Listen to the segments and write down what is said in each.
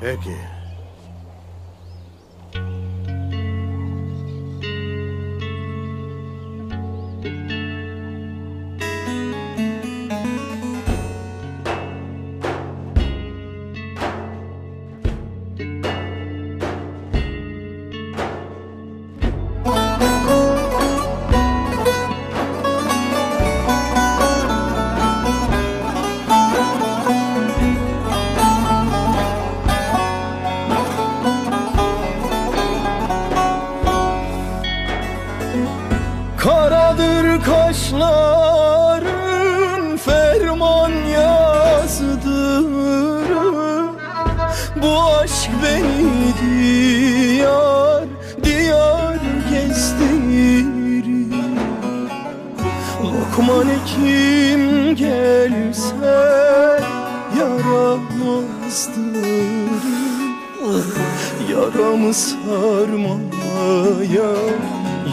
Peki. Kaşların ferman yazdır Bu aşk beni diyar diyar gezdirir. Lokman kim gelse yaramazdır Yaramı sarmaya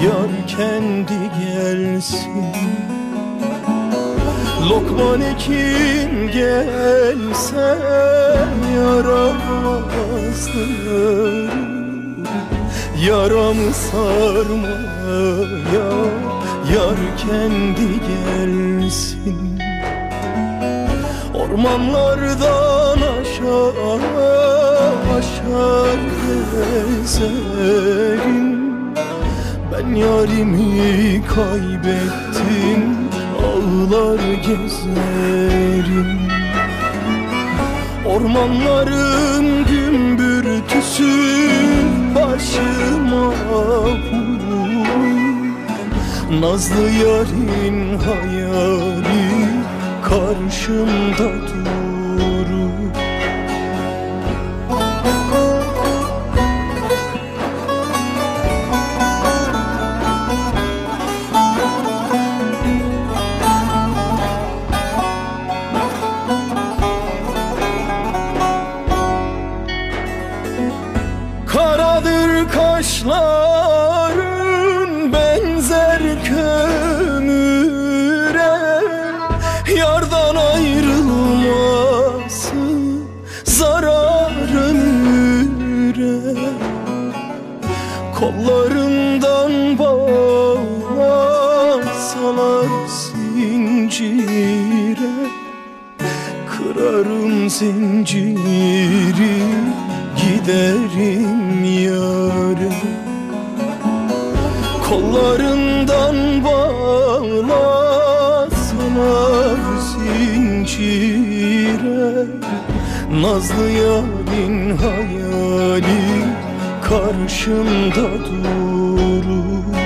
Yar kendi gelsin. Lokman kim gelse yaramazdır Yaramı sarmaya Yar kendi gelsin. Ormanlardan aşağı aşağı gezerim Ben yarimi kaybettim ağlar gezerim Ormanların gümbürtüsü başıma vurur. Nazlı yarın hayali karşımda durur kaşların benzer kömüre Yardan ayrılması zarar ömüre. Kollarından bağlasalar zincire Kırarım zinciri giderim Kollarından bağlasalar zincire Nazlı yarın hayali karşımda durur